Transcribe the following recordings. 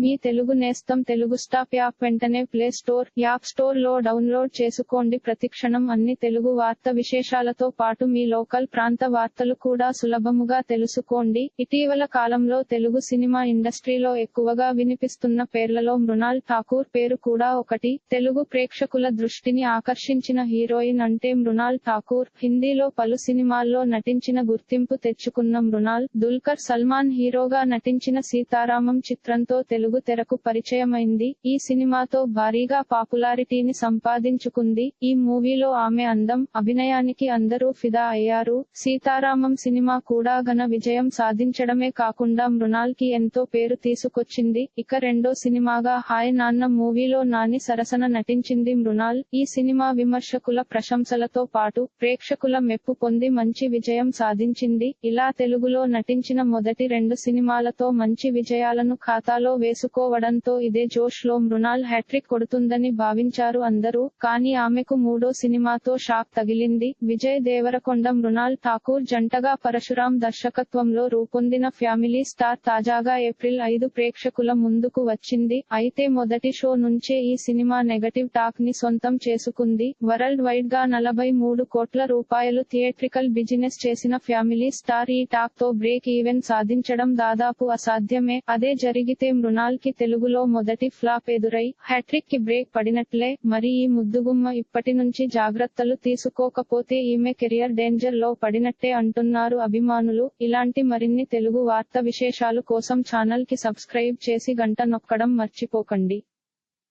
మీ తెలుగు నేస్తం Telugu stop app వెంటనే play store app స్టోర్లో డౌన్లోడ్ చేసుకోండి. ప్రతిక్షణం అన్ని తెలుగు వార్త విశేషాలతో పాటు మీ లోకల్ ప్రాంత వార్తలు కూడా సులభముగా తెలుసుకోండి. ఇటీవల కాలంలో తెలుగు సినిమా ఇండస్ట్రీలో ఎక్కువగా వినిపిస్తున్న పేర్లలో మృణాల్ ఠాకూర్ పేరు కూడా ఒకటి. తెలుగు ప్రేక్షకుల దృష్టిని ఆకర్షించిన హీరోయిన్ అంటే మృణాల్ ఠాకూర్. హిందీలో పలు సినిమాల్లో నటించిన గుర్తింపు తెచ్చుకున్న మృణాల్ దుల్కర్ సల్మాన్ హీరోగా నటించిన సీతారామం చిత్రంతో తెలుగు తెలుగు తెరకు పరిచయమైంది. ఈ సినిమాతో భారీగా పాపులారిటీని సంపాదించుకుంది. ఈ మూవీలో ఆమె అందం అభినయానికి అందరూ ఫిదా అయ్యారు. సీతారామం సినిమా కూడా ఘన విజయం సాధించడమే కాకుండా మృణాల్కి ఎంతో పేరు తీసుకొచ్చింది. ఇక రెండో సినిమాగా హాయ్ నాన్న మూవీలో నాని సరసన నటించింది మృణాల్. ఈ సినిమా విమర్శకుల ప్రశంసలతో పాటు ప్రేక్షకుల మెప్పు పొంది మంచి విజయం సాధించింది. ఇలా తెలుగులో నటించిన మొదటి రెండు సినిమాలతో మంచి విజయాలను ఖాతాలో వేసి వేసుకోవడంతో ఇదే జోష్లో మృణాల్ హ్యాట్రిక్ కొడుతుందని భావించారు అందరూ. కానీ ఆమెకు మూడో సినిమాతో షాక్ తగిలింది. విజయ్ దేవరకొండ మృణాల్ ఠాకూర్ జంటగా పరశురాం దర్శకత్వంలో రూపొందిన ఫ్యామిలీ స్టార్ తాజాగా ఏప్రిల్ ఐదు ప్రేక్షకుల ముందుకు వచ్చింది. అయితే మొదటి షో నుంచే ఈ సినిమా నెగటివ్ టాక్ని సొంతం చేసుకుంది. వరల్డ్ వైడ్గా నలభై మూడు కోట్ల రూపాయలు థియేట్రికల్ బిజినెస్ చేసిన ఫ్యామిలీ స్టార్ ఈ టాక్తో బ్రేక్ ఈవెన్ సాధించడం దాదాపు అసాధ్యమే. అదే జరిగితే మృణాల్కి తెలుగులో మొదటి ఫ్లాప్ ఎదురై హ్యాట్రిక్కి బ్రేక్ పడినట్లే మరి ఈ ముద్దుగుమ్మ ఇప్పటి నుంచి జాగ్రత్తలు తీసుకోకపోతే ఈమె కెరియర్ డేంజర్లో పడినట్టే అంటున్నారు అభిమానులు. ఇలాంటి మరిన్ని తెలుగు వార్త విశేషాలు కోసం ఛానల్కి సబ్స్క్రైబ్ చేసి గంట నొక్కడం మర్చిపోకండి.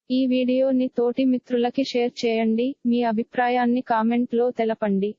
ఈ వీడియోని తోటి మిత్రులకి షేర్ చేయండి. మీ అభిప్రాయాన్ని కామెంట్లో తెలపండి.